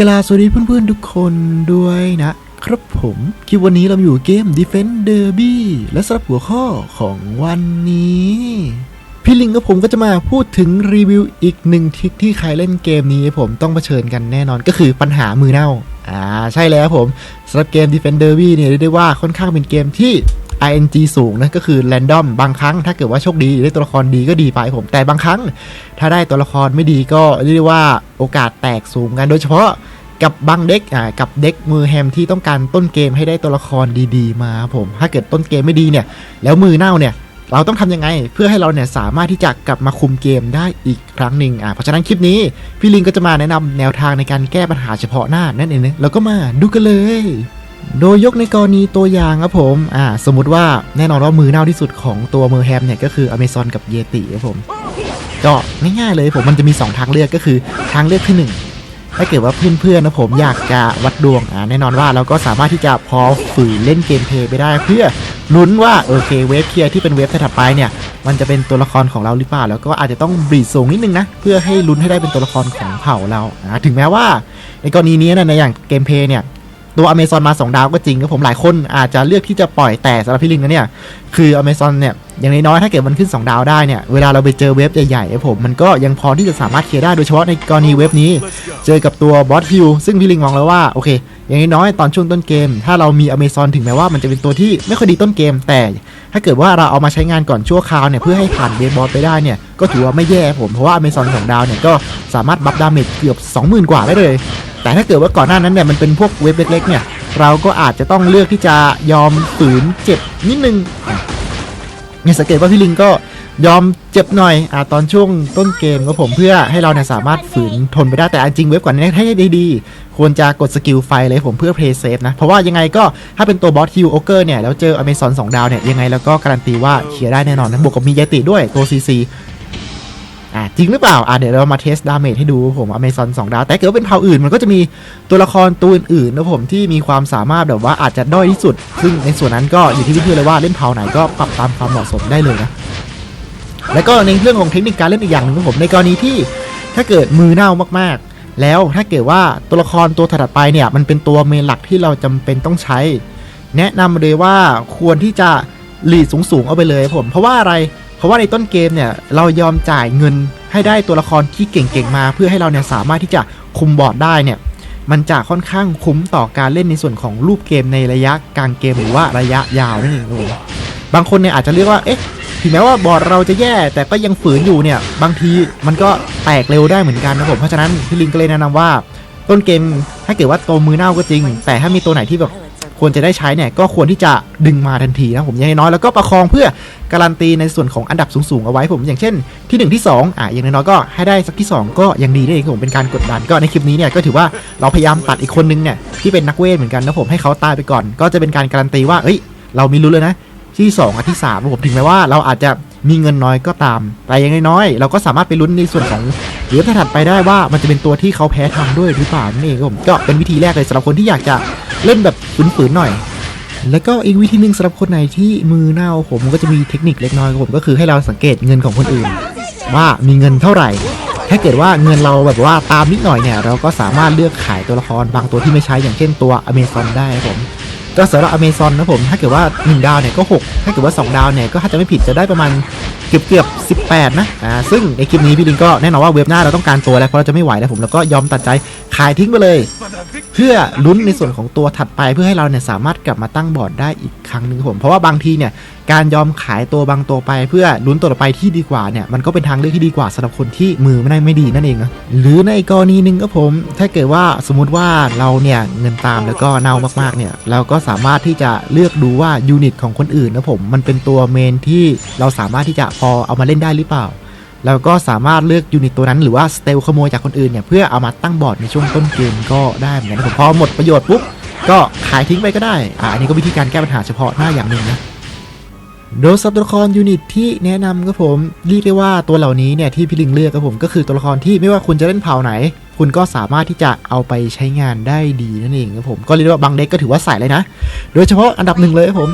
กลาสวัสดีเพื่อนๆทุกคนด้วยนะครับผมคลิปวันนี้เราอยู่เกม Defend Derby และสำหรับหัวข้อของวันนี้ พี่ลิงกับผมก็จะมาพูดถึงรีวิวอีกหนึ่งทริคที่ใครเล่นเกมนี้ผมต้องเผชิญกันแน่นอนก็คือปัญหามือเน่าอ่าใช่แล้วผมสำหรับเกม Defend Derby เนี่ยเรียกได้ว่าค่อนข้างเป็นเกมที่ ING สูงนะก็คือ random บางครั้งถ้าเกิดว่าโชคดีได้ตัวละครดีก็ดีไปผมแต่บางครั้ง ถ้าได้ตัวละครไม่ดีก็เรียกว่าโอกาสแตกสูงกันโดยเฉพาะกับบางเด็กอ่ากับเด็กมือแฮมที่ต้องการต้นเกมให้ได้ตัวละครดีๆ มาผม ถ้าเกิดต้นเกมไม่ดีเนี่ย แล้วมือเน่าเนี่ยเราต้องทำยังไง เพื่อให้เราเนี่ยสามารถที่จะกลับมาคุมเกมได้อีกครั้งหนึ่งอ่าเพราะฉะนั้นคลิปนี้พี่ลิงก็จะมาแนะนำแนวทางในการแก้ปัญหาเฉพาะหน้านั่นเองนะแล้วก็มาดูกันเลย โดยยกในกรณีตัวอย่างครับผมอ่าสมมติว่าแน่นอนว่ามือเน่าที่สุดของตัวมือแฮมเนี่ยก็คืออเมซอนกับเยติครับผมก็ง่ายๆเลยผมมันจะมี 2 ทางเลือกก็คือทางเลือกที่ 1ถ้าเกิดว่าเพื่อนๆนะผมอยากจะวัดดวงอ่าแน่นอนว่าเราก็สามารถที่จะพอฝืนเล่นเกมเพย์ไปได้ เพื่อลุ้นว่าโอเคเวฟเคลียร์ที่เป็นเวฟถัดไปเนี่ย มันจะเป็นตัวละครของเราหรือเปล่า แล้วก็อาจจะต้องบีดสูงนิดนึงนะ เพื่อให้ลุ้นให้ได้เป็นตัวละครของเผ่าเราอ่าถึงแม้ว่า ในกรณีนี้นะในอย่างเกมเพย์เนี่ย ตัวอเมซอนมา 2 ดาวก็จริงครับผมหลายคนอาจจะเลือกที่จะปล่อยแต่สำหรับพี่ลิงนะเนี่ยคืออเมซอนเนี่ยอย่างน้อยๆถ้าเกิดมันขึ้น 2 ดาวได้เนี่ยเวลาเราไปเจอเว็บใหญ่ๆครับผมมันก็ยังพอที่จะสามารถเคลียร์ได้โดยเฉพาะในกรณีเว็บนี้ เจอกับตัวบอสฮิลซึ่งพี่ลิงมองแล้วว่าโอเค อย่างน้อยๆตอนช่วงต้นเกม ถ้าเรามีอเมซอนถึงแม้ว่ามันจะเป็นตัวที่ไม่ค่อยดีต้นเกม แต่ ถ้าเกิดว่าเราเอามาใช้งานก่อนชั่วคราวเนี่ยเพื่อให้ผ่านเบสบอสไปได้เนี่ยก็ถือว่าไม่แย่ผมเพราะว่าอเมซอนสองดาวเนี่ยก็สามารถบัฟดาเมจเกือบ 20,000 กว่าได้เลย แต่ถ้าเกิดว่าก่อนหน้านั้นเนี่ยมันเป็นพวกเว็บเล็ก ๆ เนี่ย เราก็อาจจะต้องเลือกที่จะยอมฝืนเจ็บนิดนึงเนี่ยสังเกตว่าพี่ลิงก็ยอมเจ็บหน่อยอ่าตอนช่วงต้นเกมก็ผมเพื่อให้เราเนี่ยสามารถฝืนทนไปได้แต่จริงเว็บก่อนนี้ให้ดีๆ ควรจะกดสกิลไฟเลยผมเพื่อเพลย์เซฟนะ เพราะว่ายังไงก็ถ้าเป็นตัวบอสฮิวโอเกอร์เนี่ย แล้วเจออเมซอน2ดาวเนี่ย ยังไงแล้วก็การันตีว่าเคลียร์ได้แน่นอนนะบวกกับมียติด้วยตัวซีซี อ่าจริงหรือเปล่าอ่าเดี๋ยวเรามาเทสดาเมจให้ดูผมอเมซอน2ดาว แต่เกิดว่าเป็นเผ่าอื่น มันก็จะมีตัวละครตัวอื่นๆนะผมที่มีความสามารถแบบว่าอาจจะด้อยที่สุด ซึ่งในส่วนนั้นก็อยู่ที่เพื่อนๆเลยว่าเล่นเผ่าไหนก็ปรับตามความเหมาะสมได้เลยนะแล้วก็ในเรื่องของเทคนิคการเล่นอีกอย่างหนึ่งของผมในกรณีที่ถ้าเกิดมือเน่ามากๆ แล้วถ้าเกิดว่าตัวละครตัวถัดไปเนี่ยมันเป็นตัวเมนหลักที่เราจำเป็นต้องใช้ แนะนำเลยว่าควรที่จะหลีดสูงๆเอาไปเลยผม เพราะว่าอะไร เพราะว่าในต้นเกมเนี่ยเรายอมจ่ายเงินให้ได้ตัวละครที่เก่งๆมา เพื่อให้เราเนี่ยสามารถที่จะคุมบอร์ดได้เนี่ยมันจะค่อนข้างคุ้มต่อการเล่นในส่วนของรูปเกมในระยะกลางเกมหรือว่าระยะยาวนั่นเองครับบางคนเนี่ยอาจจะเรียกว่าเอ๊ะถึงแม้ว่าบอร์ดเราจะแย่แต่ก็ยังฝืนอยู่เนี่ยบางทีมันก็แตกเร็วได้เหมือนกันนะผมเพราะฉะนั้นพี่ลิงก็เลยแนะนำว่า ต้นเกมถ้าเกิดว่าตัวมือเน่าก็จริง แต่ถ้ามีตัวไหนที่แบบ ควรจะได้ใช้เนี่ยก็ควรที่จะดึงมาทันทีนะผมอย่างน้อยๆแล้วก็ประคองเพื่อการันตีในส่วนของอันดับสูงๆเอาไว้ผมอย่างเช่นที่ 1 ที่ 2อะอย่างน้อยๆก็ให้ได้สักที่ 2 ก็ยังดีได้ครับผมเป็นการกดดันก็ในคลิปนี้เนี่ยก็ถือว่าเราพยายามตัดอีกคนนึงเนี่ยที่เป็นนักเวทเหมือนกันนะผมให้เขาตายไปก่อน ก็จะเป็นการการันตีว่าเอ้ย เรามีรู้นเลยนะที่2อันที่3ผมถึงแม้ว่าเราอาจจะมีเงินน้อยก็ตาม แต่อยังน้อยๆเราก็สามารถไปลุ้นในส่วนของหรือถัดไปได้ว่ามันจะเป็นตัวที่เขาแพ้ทางด้วยหรือเปล่านั่นเองครับผมก็เป็นวิธีแรกเลยสำหรับคนที่อยากจะ เล่นแบบฝืนๆหน่อย แล้วก็อีกวิธีหนึ่งสำหรับคนไหนที่มือเน่าผมก็จะมีเทคนิคเล็กน้อยครับผมก็คือให้เราสังเกตเงินของคนอื่น ว่ามีเงินเท่าไหร่ ถ้าเกิดว่าเงินเราแบบว่าตามนิดหน่อยเนี่ย เราก็สามารถเลือกขายตัวละครบางตัวที่ไม่ใช้อย่างเช่นตัวอเมซอนได้ครับผมก็สำหรับอเมซอนนะผม ถ้าเกิดว่า 1 ดาวเนี่ยก็ 6 ถ้าเกิดว่า 2 ดาวเนี่ยก็ถ้าจะไม่ผิดจะได้ประมาณเกือบเกือบๆ18 นะ อ่า ซึ่งในคลิปนี้พี่ลิงก็แน่นอนว่าเว็บหน้าเราต้องการตัวแล้วเพราะเราจะไม่ไหวแล้วผม แล้วก็ยอมตัดใจ ขายทิ้งไปเลย เพื่อลุ้นในส่วนของตัวถัดไปเพื่อให้เราเนี่ยสามารถกลับมาตั้งบอร์ดได้อีกครั้งหนึ่งผม เพราะว่าบางทีเนี่ยการยอมขายตัวบางตัวไป เพื่อลุ้นตัวต่อไปที่ดีกว่าเนี่ยมันก็เป็นทางเลือกที่ดีกว่าสำหรับคนที่มือไม่ได้ไม่ดีนั่นเองนะหรือในกรณีหนึ่งก็ผม ถ้าเกิดว่าสมมุติว่าเราเนี่ยเงินตามแล้วก็เน่ามากๆเนี่ยเราก็สามารถที่จะเลือกดูว่ายูนิตของคนอื่นนะผมมันเป็นตัวเมนที่เราสามารถที่จะพอเอามาเล่นได้หรือเปล่า แล้วก็สามารถเลือกยูนิตตัวนั้นหรือว่าสเตลขโมยจากคนอื่นเนี่ยเพื่อเอามาตั้งบอร์ดในช่วงต้นเกมก็ได้เหมือนกันผมพอหมดประโยชน์ปุ๊บก็ขายทิ้งไปก็ได้อ่าอันนี้ก็วิธีการแก้ปัญหาเฉพาะหน้าอย่างหนึ่งนะโดยสับตัวละครยูนิตที่แนะนำครับผมเรียกได้ว่าตัวเหล่านี้เนี่ยที่พี่ลิงเลือกครับผมก็คือตัวละครที่ไม่ว่าคุณจะเล่นเผ่าไหน คุณก็สามารถที่จะเอาไปใช้งานได้ดีนั่นเองครับผมก็เรียกว่าบางเด็กก็ถือว่าใส่เลยนะ โดยเฉพาะอันดับหนึ่งเลยครับผม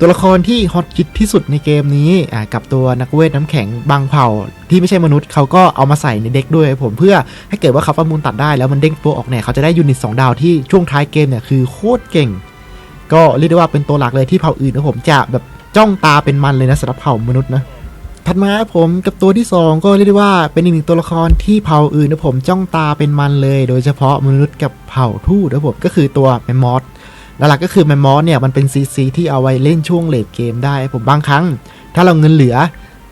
ตัวละครที่ฮอตฮิตที่สุดในเกมนี้กับตัวนักเวทน้ำแข็งบางเผ่า ที่ไม่ใช่มนุษย์เขาก็เอามาใส่ในเด็กด้วยครับผมเพื่อให้เกิดว่าเขาประมูลตัดได้แล้วมันเด้งตัวออกเนี่ยเขาจะได้ยูนิต2ดาวที่ช่วงท้ายเกมเนี่ยคือโคตรเก่ง ก็เรียกได้ว่าเป็นตัวหลักเลยที่เผ่าอื่นนะผมจะแบบจ้องตาเป็นมันเลยนะสำหรับเผ่ามนุษย์นะ ถัดมาครับผมกับตัวที่ 2 ก็เรียกได้ว่าเป็นอีกหนึ่งตัวละครที่เผ่าอื่นนะผมจ้องตาเป็นมันเลย โดยเฉพาะมนุษย์กับเผ่าทูตนะผมก็คือตัวแมมมอสหลักๆก็คือแมมมอสเนี่ยมันเป็นซีซีที่เอาไว้เล่นช่วงเลดเกมได้ผมบางครั้ง ถ้าเราเงินเหลือ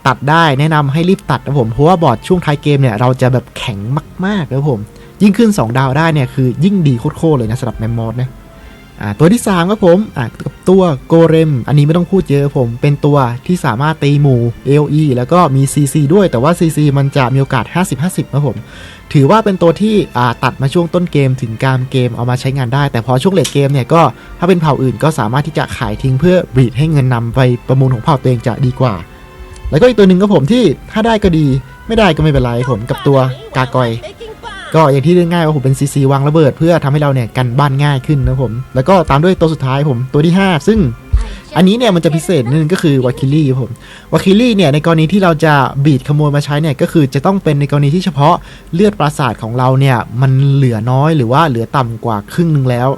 ตัดได้แนะนำให้รีบตัดนะผมเพราะว่าบอร์ดช่วงท้ายเกมเนี่ยเราจะแบบแข็งมากๆนะผม ยิ่งขึ้น 2 ดาวได้เนี่ยคือยิ่งดีโคตรๆเลยนะสำหรับแมมมอสนะอ่า ตัวที่ 3 ครับผมกับตัวโกเรม อันนี้ไม่ต้องพูดเยอะผม เป็นตัวที่สามารถตีหมู่ AOE แล้วก็มี CC ด้วย แต่ว่า CC มันจะมีโอกาส 50-50 ครับผม ถือว่าเป็นตัวที่ตัดมาช่วงต้นเกมถึงกลางเกมเอามาใช้งานได้ แต่พอช่วงเลทเกมเนี่ยก็ถ้าเป็นเผ่าอื่นก็สามารถที่จะขายทิ้งเพื่อบรีดให้เงินนำไปประมูลของเผ่าตัวเองจะดีกว่า แล้วก็อีกตัวหนึ่งก็ผมที่ถ้าได้ก็ดี ไม่ได้ก็ไม่เป็นไรผมกับตัวกากอย ก็อย่างที่เรื่องง่ายว่าผมเป็นซีซีวางระเบิด เพื่อทำให้เราเนี่ยกันบ้านง่ายขึ้นนะผม แล้วก็ตามด้วยตัวสุดท้ายผมตัวที่ 5 ซึ่งอันนี้เนี่ยมันจะพิเศษนิดนึงก็คือวาคิลี่ผมวาคิลี่เนี่ยในกรณีที่เราจะบีดขโมยมาใช้เนี่ยก็คือจะต้องเป็นในกรณีที่เฉพาะเลือดปราสาทของเราเนี่ยมันเหลือน้อยหรือว่าเหลือต่ำกว่าครึ่งหนึงแล้ว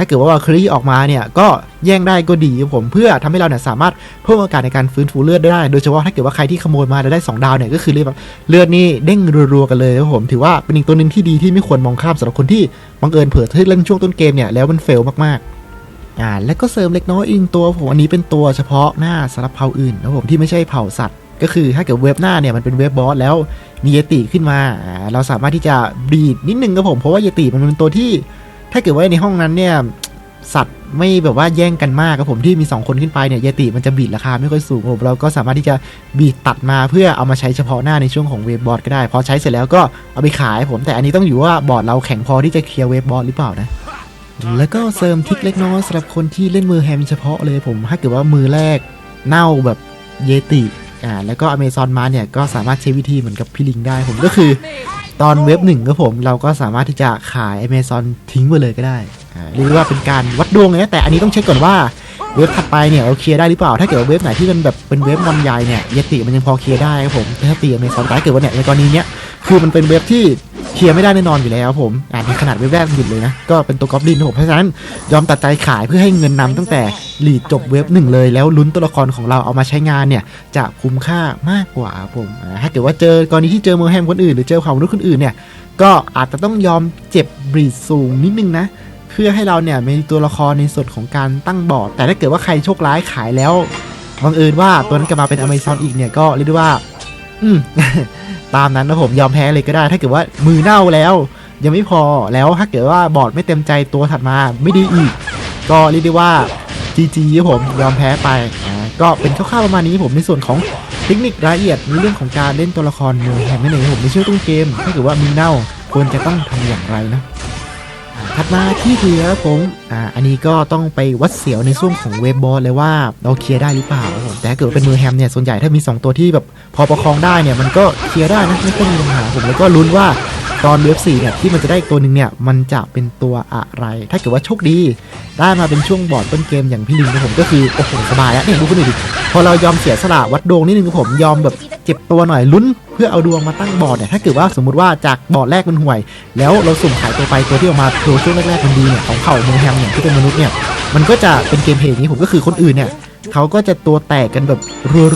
ถ้าเกิดว่าวาคิลี่ออกมาเนี่ยก็แย่งได้ก็ดีผมเพื่อทำให้เราเนี่ยสามารถเพิ่มโอกาสในการฟื้นฟูเลือดได้ โดยเฉพาะถ้าเกิดว่าใครที่ขโมยมาแล้วได้สองดาวเนี่ยก็คือเรียกว่าเลือดนี่เด้งรัวๆกันเลยครับผมถือว่าเป็นอีกตัวหนึ่งที่ดีที่ไม่ควรมองข้ามสำหรับคนที่บังเอิญเผลอที่เล่นช่วงต้นเกมเนี่ยแล้วมันเฟลมากๆอ่าแล้วก็เสริมเล็กน้อยอีกตัวผมอันนี้เป็นตัวเฉพาะหน้าสำหรับเผ่าอื่นนะผมที่ไม่ใช่เผ่าสัตว์ ก็คือถ้าเกิดเว็บหน้าเนี่ยมันเป็นเว็บบอสแล้วมีเยติขึ้นมาอ่าเราสามารถที่จะบีดนิดนึงครับผมเพราะว่าเยติมันเป็นตัวที่ ถ้าเกิดว่าในห้องนั้นเนี่ยสัตว์ไม่แบบว่าแย่งกันมากครับผมที่มี 2 คนขึ้นไปเนี่ยเยติมันจะบีดราคาไม่ค่อยสูงผมเราก็สามารถที่จะบีดตัดมาเพื่อเอามาใช้เฉพาะหน้าในช่วงของเวฟบอร์ดก็ได้ พอใช้เสร็จแล้วก็เอาไปขายผมแต่อันนี้ต้องอยู่ว่าบอร์ดเราแข็งพอที่จะเคลียร์เวฟบอร์ดหรือเปล่านะแล้วก็เสริมทิกเล็กน้อยสำหรับคนที่เล่นมือแฮมเฉพาะเลยผมถ้าเกิดว่ามือแรกเน่าแบบเยติ อ่าแล้วก็อเมซอนมาเนี่ยก็สามารถใช้วิธีเหมือนกับพี่ลิงได้ผมก็คือ ตอนเว็บหนึ่งก็ผมเราก็สามารถที่จะขายอเมซอนทิ้งไปเลยก็ได้อ่าเรียกว่าเป็นการวัดดวงเลยนะแต่อันนี้ต้องเช็คก่อนว่า เว็บถัดไปเนี่ยเราเคลียร์ได้หรือเปล่า ถ้าเกิดว่าเว็บไหนที่มันแบบเป็นเว็บลำใหญ่เนี่ยเยติมันยังพอเคลียร์ได้ครับผมแต่ถ้าตี Amazon แต่ถ้าเกิดว่าเนี่ยในกรณีเนี้ยคือมันเป็นเว็บที่เคลียร์ไม่ได้แน่นอนอยู่แล้วผมอ่านขนาดเว็บแรกหยุดเลยนะ ก็เป็นตัวกอบลินครับผมเพราะฉะนั้นยอมตัดใจขายเพื่อให้เงินนำตั้งแต่หลีดจบเว็บหนึ่งเลยแล้วลุ้นตัวละครของเราเอามาใช้งานเนี่ยจะคุ้มค่ามากกว่าผมถ้าเกิดว่าเจอกรณีที่เจอเมอร์แฮมคนอื่นหรือเจอความรู้คนอื่นเนี่ยก็อาจจะต้องยอมเจ็บบรีดสูงนิดนึงนะ เพื่อให้เราเนี่ยมีตัวละครในส่วนของการตั้งบอร์ด แต่ถ้าเกิดว่าใครโชคร้ายขายแล้วบังเอิญว่าตัวนั้นกลับมาเป็นอเมซอนอีกเนี่ยก็เรียกได้ว่า อืมตามนั้นนะผมยอมแพ้เลยก็ได้ ถ้าเกิดว่ามือเน่าแล้ว ยังไม่พอแล้วถ้าเกิดว่าบอร์ดไม่เต็มใจตัวถัดมาไม่ดีอีก ก็เรียกได้ว่า GG ครับผมยอมแพ้ไปอ่าก็เป็นคร่าวๆประมาณนี้ผมในส่วนของเทคนิครายละเอียดในเรื่องของการเล่นตัวละครเมือแฮมนั่นเองครับผมในช่วงต้นเกมถ้าเกิดว่ามีเน่าควรจะต้องทำอย่างไรนะ ถัดมาที่เหลือครับผมอ่าอันนี้ก็ต้องไปวัดเสียวในช่วงของเวบบอสเลยว่าเราเคลียร์ได้หรือเปล่าผมแต่เกิดเป็นมือแฮมเนี่ยส่วนใหญ่ถ้ามี 2 ตัวที่แบบพอประคองได้เนี่ยมันก็เคลียร์ได้นะไม่ค่อยมีปัญหาผมแล้วก็ลุ้นว่า ตอนเวฟสี่เนี่ยที่มันจะได้อีกตัวหนึ่งเนี่ยมันจะเป็นตัวอะไร ถ้าเกิดว่าโชคดี ได้มาเป็นช่วงบอร์ดต้นเกมอย่างพี่ลิงนะผมก็คือโอ้โหสบายแล้วเนี่ยดูคนอื่นดิพอเรายอมเสียสละวัดดวงนิดนึงครับผมยอมแบบเจ็บตัวหน่อยลุ้นเพื่อเอาดวงมาตั้งบอร์ดเนี่ยถ้าเกิดว่าสมมติว่าจากบอร์ดแรกมันห่วย แล้วเราสุ่มขายตัวไปตัวที่ออกมาตัวช่วงแรกๆมันดีเนี่ยของเผ่ามืองแฮมเนี่ยที่เป็นมนุษย์เนี่ยมันก็จะเป็นเกมเพลย์อย่างนี้ผมก็คือคนอื่นเนี่ยเขาก็จะตัวแตกกันแบบ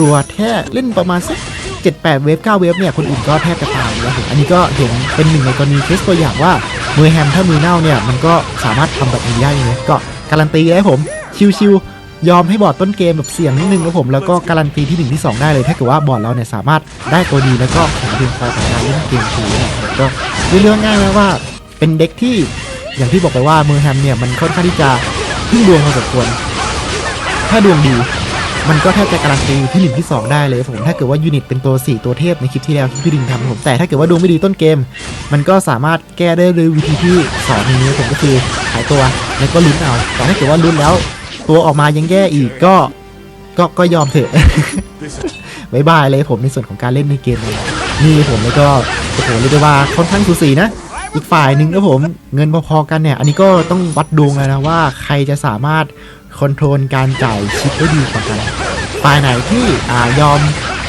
รัวๆแค่เล่นประมาณสัก เจ็ดแปดเวฟเก้าเวฟเนี่ย คนอื่นก็แทบจะตายแล้วผมอันนี้ก็เห็นเป็นหนึ่งในกรณีเคสตัวอย่างว่า มือแฮมถ้ามือเน่าเนี่ย มันก็สามารถทำแบบนี้ได้เลยก็การันตีเลยผมชิวๆยอมให้บอร์ดต้นเกมแบบเสี่ยงนิดนึงครับผมแล้วก็การันตีที่ 1 ที่ 2 ได้เลยถ้าเกิดว่าบอร์ดเราเนี่ยสามารถได้ตัวดีแล้วก็แข็งเพียงพอต่อการเล่นเกมทีเนี่ยก็เรื่องง่ายๆว่าเป็นเด็กที่อย่างที่บอกไปว่าเมอแฮมเนี่ยมันค่อนข้างที่จะพึ่งดวงพอสมควรถ้าดวงดี มันก็แทบจะการันตีที่หนึ่งที่สองได้เลยผมถ้าเกิดว่ายูนิตเป็นตัว 4 ตัวเทพในคลิปที่แล้วที่พี่ดิงทำผมแต่ถ้าเกิดว่าดวงไม่ดีต้นเกม มันก็สามารถแก้ได้ด้วยวิธีที่สอนนี้ผมก็คือขายตัวแล้วก็ลุ้นเอาแต่ถ้าเกิดว่าลุ้นแล้ว ตัวออกมายังแย่อีกก็ก็ก็ยอมเถอะบายบายเลยผมในส่วนของการเล่นในเกมนี้นี่ผมแล้วก็โอ้โหเรียกได้ว่าค่อนข้างสูสีนะอีกฝ่ายหนึ่งนะผมเงินพอๆกันเนี่ย อันนี้ก็ต้องวัดดวงเลยนะว่าใครจะสามารถ คอนโทรลการจ่ายชิปได้ดีกว่ากันฝ่ายไหนที่อ่ายอม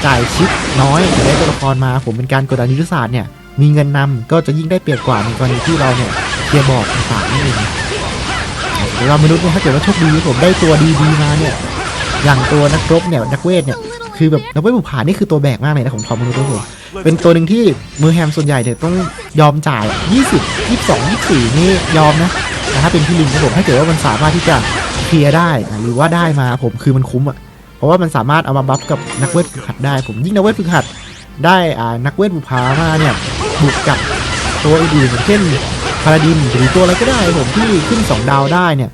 จ่ายชิปน้อยแต่ได้ตัวละครมาผมเป็นการกดดันยุทธศาสตร์เนี่ยมีเงินนำก็จะยิ่งได้เปรียบกว่าในกรณีที่เราเนี่ยเคลียร์บอร์ดต่างๆนั่เองเดี๋ยวเรามาดูกันถ้าเกิดว่าโชคดีผมได้ตัวดีๆมาเนี่ยอย่างตัวนักรบเนี่ยนักเวทเนี่ยคือแบบนักเวทบุผานี่คือตัวแบกมากเลยนะของทอมมนุษย์ทุกคนเป็นตัวหนึ่งที่มือแฮมส่วนใหญ่เนี่ยต้องยอมจ่าย 20 22 24 นี่ยอมนะ แต่ถ้าเป็นพี่ลิงครับผมถ้าเกิดว่ามันสามารถที่จะเคลียร์ได้อะหรือว่าได้มาผมคือมันคุ้มอะเพราะว่ามันสามารถเอามาบัฟกับนักเวทฝึกหัดได้ ผมยิ่งนักเวทฝึกหัดได้อ่านักเวทบุปผามาเนี่ยบุกกับตัวอื่นอย่างเช่นพาราดินหรือตัวอะไรก็ได้ผมที่ขึ้น 2 ดาวได้เนี่ย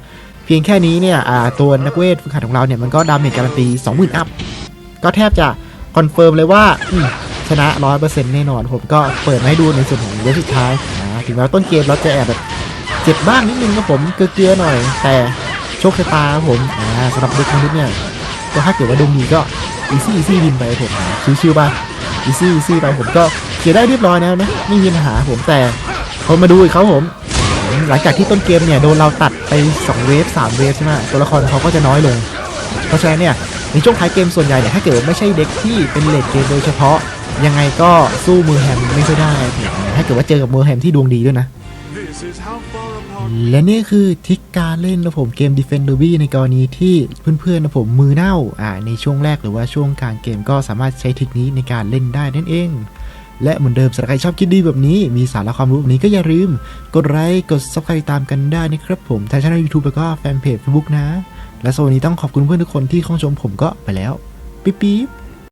เพียงแค่นี้เนี่ยอ่าตัวนักเวทฝึกหัดของเราเนี่ยมันก็ดาเมจการันตี20,000อัพก็แทบจะคอนเฟิร์มเลยว่าอืมชนะ 100%แน่นอน ผมก็เปิดให้ดูในส่วนของเวฟสุดท้ายนะถึงแม้วต้นเกมเราจะแอบแบบ เจ็บบ้างนิดนึงครับผมเกลือๆหน่อย แต่โชคชะตาครับผมอ่าสำหรับเด็กมนุษย์เนี่ยก็ถ้าเกิดว่าดวงดีก็อีซี่อีซี่วินไปผมชิวๆไปอีซี่อีซี่ไปผมก็เคลียได้เรียบร้อยแล้วนะไม่มีปัญหาผมแต่พอมาดูอีกเขาผม หลังจากที่ต้นเกมเนี่ยโดนเราตัดไป 2 เวฟ3เวฟใช่ไหมตัวละครเขาก็จะน้อยลง เพราะฉะนั้นเนี่ยในช่วงท้ายเกมส่วนใหญ่เนี่ยถ้าเกิดไม่ใช่เด็กที่เป็นเลดเกมโดยเฉพาะยังไงก็สู้มือแฮมไม่ค่อยได้ถ้าเกิดว่าเจอกับมือแฮมที่ดวงดีด้วยนะ และนี่คือทิกการเล่นนะผมเกม Defend Derby ในกรณีที่เพื่อนๆนะผมมือเน่าอ่าในช่วงแรกหรือว่าช่วงกลางเกมก็สามารถใช้ทิกนี้ในการเล่นได้นั่นเอง และเหมือนเดิมสำหรับใครชอบคลิปดีแบบนี้ มีสาระความรู้แบบนี้ก็อย่าลืม กดไลค์กด subscribe ตามกันได้นะครับผมทางช่อง YouTube แล้วก็แฟนเพจ Facebook นะ และสวัสดีต้องขอบคุณเพื่อนทุกคนที่เข้าชมผมก็ไปแล้ว ปิ๊บปิ๊บ